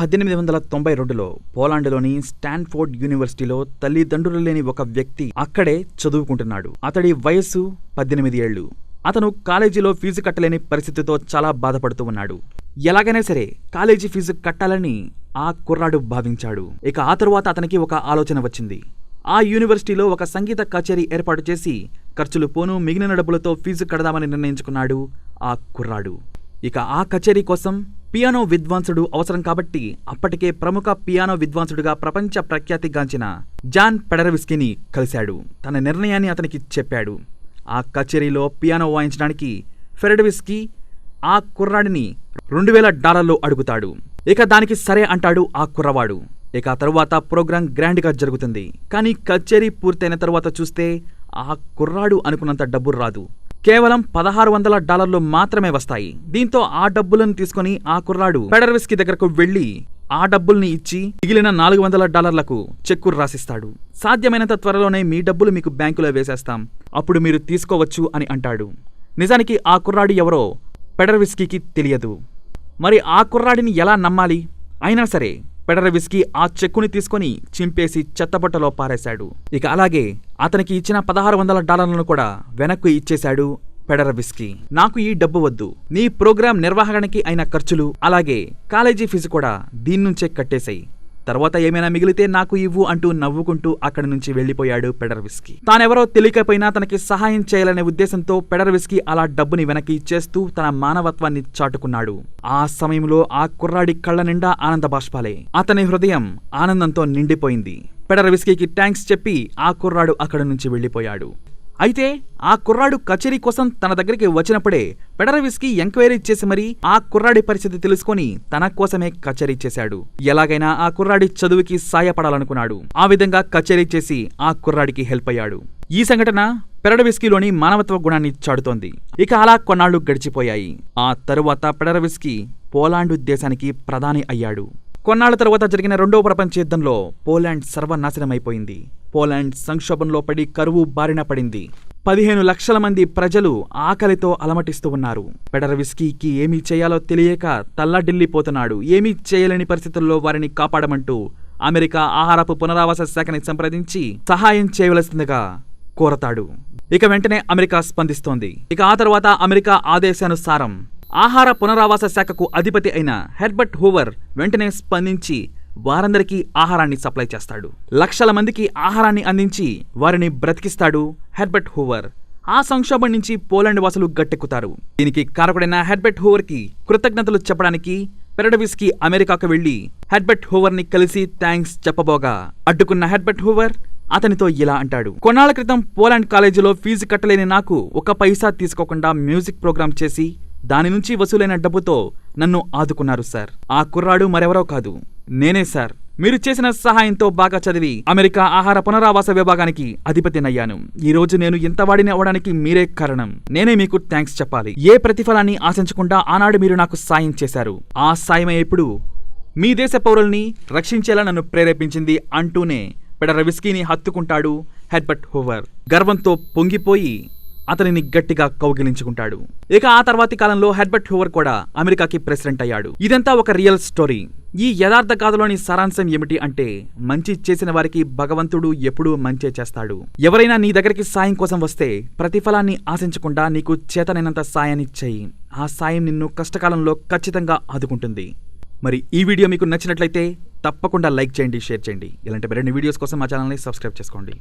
పద్దెనిమిది వందల తొంభై రెండులో పోలాండ్లోని స్టాన్ఫోర్డ్ యూనివర్సిటీలో తల్లిదండ్రులు లేని ఒక వ్యక్తి అక్కడే చదువుకుంటున్నాడు. అతడి వయస్సు పద్దెనిమిది ఏళ్ళు. అతను కాలేజీలో ఫీజు కట్టలేని పరిస్థితితో చాలా బాధపడుతూ ఉన్నాడు. ఎలాగైనా సరే కాలేజీ ఫీజు కట్టాలని ఆ కుర్రాడు భావించాడు. ఇక ఆ తరువాత అతనికి ఒక ఆలోచన వచ్చింది. ఆ యూనివర్సిటీలో ఒక సంగీత కచేరీ ఏర్పాటు చేసి ఖర్చులు పోను మిగిలిన డబ్బులతో ఫీజు కడదామని నిర్ణయించుకున్నాడు ఆ కుర్రాడు. ఇక ఆ కచేరీ కోసం పియానో విద్వాంసుడు అవసరం కాబట్టి అప్పటికే ప్రముఖ పియానో విద్వాంసుడుగా ప్రపంచ ప్రఖ్యాతిగాంచిన జాన్ పెడరవిస్కీని కలిశాడు. తన నిర్ణయాన్ని అతనికి చెప్పాడు. ఆ కచేరీలో పియానో వాయించడానికి ఫెరడవిస్కీ ఆ కుర్రాడిని రెండు వేల డాలర్లు అడుగుతాడు. ఇక దానికి సరే అంటాడు ఆ కుర్రవాడు. ఇక ఆ తరువాత ప్రోగ్రాం గ్రాండ్గా జరుగుతుంది. కానీ కచేరీ పూర్తయిన తరువాత చూస్తే ఆ కుర్రాడు అనుకున్నంత డబ్బు రాదు. కేవలం పదహారు వందల డాలర్లు మాత్రమే వస్తాయి. దీంతో ఆ డబ్బులను తీసుకుని ఆ కుర్రాడు ఫెడర్విస్కి దగ్గరకు వెళ్ళి ఆ డబ్బుల్ని ఇచ్చి మిగిలిన నాలుగు వందల డాలర్లకు చెక్కు రాసిస్తాడు. సాధ్యమైనంత త్వరలోనే మీ డబ్బులు మీకు బ్యాంకులో వేసేస్తాం. అప్పుడు మీరు తీసుకోవచ్చు అని అంటాడు. నిజానికి ఆ కుర్రాడు ఎవరో పెడర్విస్కీకి తెలియదు. మరి ఆ కుర్రాడిని ఎలా నమ్మాలి? అయినా సరే పెడరవిస్కి ఆ చెక్కుని తీసుకొని చింపేసి చెత్తబట్టలో పారేశాడు. ఇక అలాగే అతనికి ఇచ్చిన పదహారు వందల డాలర్లను కూడా వెనక్కు ఇచ్చేశాడు ఫెడరవిస్కి నాకు ఈ డబ్బు వద్దు. నీ ప్రోగ్రాం నిర్వహణకి అయిన ఖర్చులు అలాగే కాలేజీ ఫీజు కూడా దీన్నుంచే కట్టేశాయి. తర్వాత ఏమైనా మిగిలితే నాకు ఇవ్వు అంటూ నవ్వుకుంటూ అక్కడి నుంచి వెళ్ళిపోయాడు పెడర్విస్కి తానెవరో తెలియకపోయినా తనకి సహాయం చేయాలనే ఉద్దేశంతో పెడర్విస్కి అలా డబ్బుని వెనక్కి ఇచ్చేస్తూ తన మానవత్వాన్ని చాటుకున్నాడు. ఆ సమయంలో ఆ కుర్రాడి కళ్ళ నిండా ఆనంద బాష్పాలే. అతని హృదయం ఆనందంతో నిండిపోయింది. పెడర్విస్కీకి థ్యాంక్స్ చెప్పి ఆ కుర్రాడు అక్కడి నుంచి వెళ్ళిపోయాడు అయితే ఆ కుర్రాడు కచేరీ కోసం తన దగ్గరికి వచ్చినప్పుడే పెడరవిస్కి ఎంక్వైరీ చేసి మరీ ఆ కుర్రాడి పరిస్థితి తెలుసుకొని తన కోసమే కచేరీ చేశాడు. ఎలాగైనా ఆ కుర్రాడి చదువుకి సాయపడాలనుకున్నాడు. ఆ విధంగా కచేరీ చేసి ఆ కుర్రాడికి హెల్ప్ అయ్యాడు. ఈ సంఘటన పెరడవిస్కీలోని మానవత్వ గుణాన్ని చాడుతోంది ఇక అలా కొన్నాళ్ళు గడిచిపోయాయి. ఆ తరువాత పెడరవిస్కీ పోలాండు దేశానికి ప్రధాని అయ్యాడు. కొన్నాళ్ళ తరువాత జరిగిన రెండో ప్రపంచ యుద్ధంలో పోలాండ్ సర్వనాశనమైపోయింది. పోలాండ్ సంక్షోభంలో పడి కరువు బారిన పడింది. పదిహేను లక్షల మంది ప్రజలు ఆకలితో అలమటిస్తూ ఉన్నారు. పెడరవిస్కీకి ఏమీ చేయాలో తెలియక తల్లడిల్లిపోతున్నాడు. ఏమీ చేయలేని పరిస్థితుల్లో వారిని కాపాడమంటూ అమెరికా ఆహారపు పునరావాస శాఖని సంప్రదించి సహాయం చేయవలసిందిగా కోరతాడు. ఇక వెంటనే అమెరికా స్పందిస్తోంది. ఇక ఆ తర్వాత అమెరికా ఆదేశానుసారం ఆహార పునరావాస శాఖకు అధిపతి అయిన హెర్బర్ట్ హూవర్ వెంటనే స్పందించి వారందరికీ ఆహారాన్ని సప్లై చేస్తాడు. లక్షల మందికి ఆహారాన్ని అందించి వారిని బ్రతికిస్తాడు హెర్బర్ట్ హూవర్. ఆ సంక్షోభం నుంచి పోలాండ్ వాసులు గట్టెక్కుతారు. దీనికి కారకుడైన హెర్బర్ట్ హూవర్కి కృతజ్ఞతలు చెప్పడానికి పెరడవిస్కి అమెరికాకు వెళ్ళి హెడ్బర్ట్ హూవర్ని కలిసి థ్యాంక్స్ చెప్పబోగా అడ్డుకున్న హెడ్బర్ట్ హూవర్ అతనితో ఇలా అంటాడు. కొన్నాళ్ళ క్రితం పోలాండ్ కాలేజీలో ఫీజు కట్టలేని నాకు ఒక పైసా తీసుకోకుండా మ్యూజిక్ ప్రోగ్రాం చేసి దాని నుంచి వసూలైన డబ్బుతో నన్ను ఆదుకున్నారు సార్. ఆ కుర్రాడు మరెవరో కాదు. నేనే సార్. మీరు చేసిన సహాయంతో బాగా చదివి అమెరికా ఆహార పునరావాస విభాగానికి అధిపతినయ్యాను. ఈ రోజు నేను ఇంత వాడిని అవడానికి మీరే కారణం. నేనే మీకు థ్యాంక్స్ చెప్పాలి. ఏ ప్రతిఫలాన్ని ఆశించకుండా ఆనాడు మీరు నాకు సాయం చేశారు. ఆ సాయమే ఇప్పుడు మీ దేశ పౌరుల్ని రక్షించేలా నన్ను ప్రేరేపించింది అంటూనే పెడరవిస్కీని హత్తుకుంటాడు హెడ్బర్ట్ హోవర్. గర్వంతో పొంగిపోయి అతనిని గట్టిగా కౌగిలించుకుంటాడు. ఇక ఆ తర్వాతి కాలంలో హెడ్బర్ట్ హోవర్ కూడా అమెరికాకి ప్రెసిడెంట్ అయ్యాడు. ఇదంతా ఒక రియల్ స్టోరీ. ఈ యథార్థ కథలోని సారాంశం ఏమిటి అంటే మంచి చేసిన వారికి భగవంతుడు ఎప్పుడూ మంచే చేస్తాడు. ఎవరైనా నీ దగ్గరికి సాయం కోసం వస్తే ప్రతిఫలాన్ని ఆశించకుండా నీకు చేతనైనంత సాయాన్ని చెయ్యి ఆ సాయం నిన్ను కష్టకాలంలో ఖచ్చితంగా ఆదుకుంటుంది. మరి ఈ వీడియో మీకు నచ్చినట్లయితే తప్పకుండా లైక్ చేయండి షేర్ చేయండి. ఇలాంటి మరిన్ని వీడియోస్ కోసం మా ఛానల్ని సబ్స్క్రైబ్ చేసుకోండి.